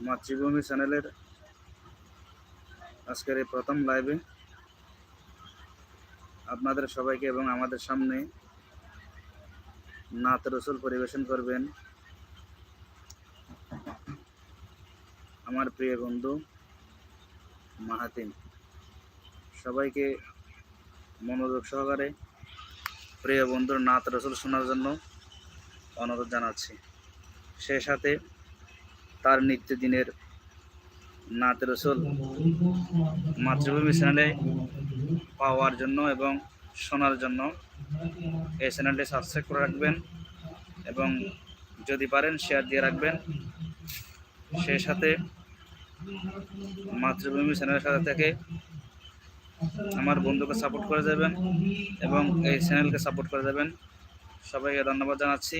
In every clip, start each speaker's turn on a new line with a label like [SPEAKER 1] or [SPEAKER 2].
[SPEAKER 1] মাতৃভূমি চ্যানেলের আজকের এই প্রথম লাইভে আপনাদের সবাইকে এবং আমাদের সামনে নাত রসুল পরিবেশন করবেন আমার প্রিয় বন্ধু মাহাতিন সবাইকে মনোযোগ সহকারে প্রিয় বন্ধুর নাত রসুল শোনার জন্য অনুরোধ জানাচ্ছি। সে সাথে তার নিত্যদিনের নাত রসুল মাতৃভূমি চ্যানেলে পাওয়ার জন্য এবং শোনার জন্য এই চ্যানেলটি সাবস্ক্রাইব করে রাখবেন এবং যদি পারেন শেয়ার দিয়ে রাখবেন। সেই সাথে মাতৃভূমি চ্যানেলের সাথে থেকে আমার বন্ধুকে সাপোর্ট করে যাবেন এবং এই চ্যানেলকে সাপোর্ট করে যাবেন সবাইকে ধন্যবাদ জানাচ্ছি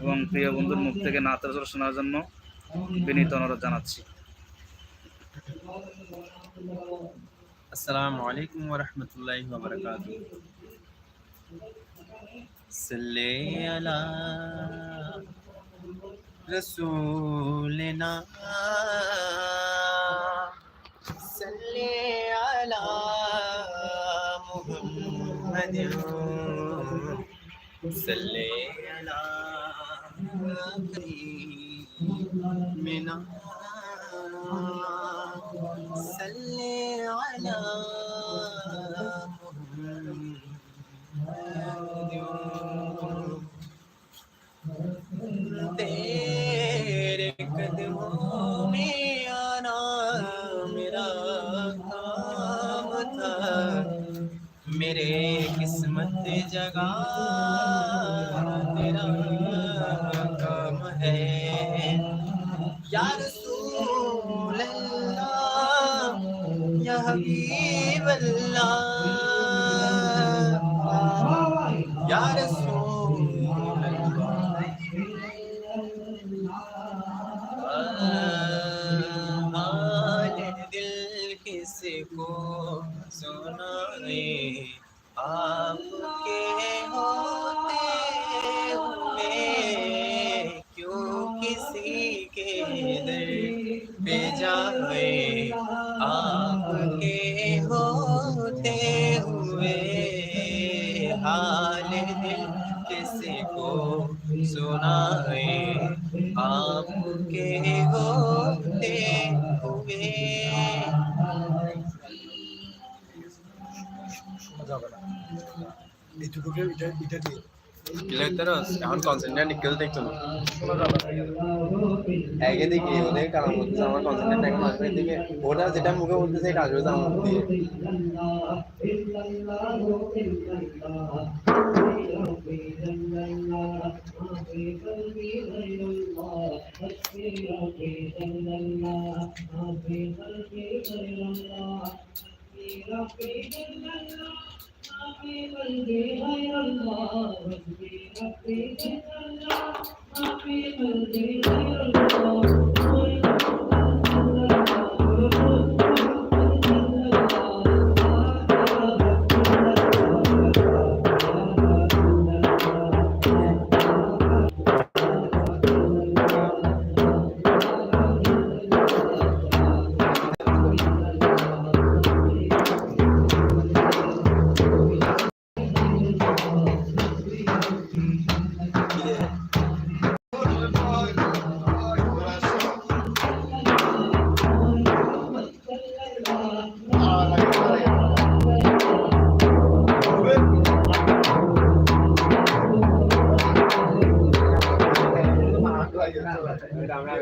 [SPEAKER 1] এবং প্রিয় বন্ধুর মুখ থেকে নাত রসুল শোনার জন্য বিনীত অনুরোধ জানাচ্ছি
[SPEAKER 2] السلام عليكم ورحمة الله وبركاته صلي على رسولنا محمد صل على منا صل على محمد تیرے قدموں میں آنا میرا کام تھا मेरे किस्मत जगा तेरा काम है। यार यह या हबीब अल्लाह या को सुनाए, आपके होते हुए क्यों किसी के दर पे जाए? आपके होते हुए हाल दिल किसी को सुनाए? आपके होते हुए এখন কনসেন্ট্রেট নিকেল দেখতো না একে দেখি ওদের কারণ বলতেছে আমার কনসেন্ট্রেট এখন আসবে দিকে ওরা যেটা মুখে বলতেছে এটা আসবে আমার মুখ দিয়ে
[SPEAKER 3] Happy Thank you.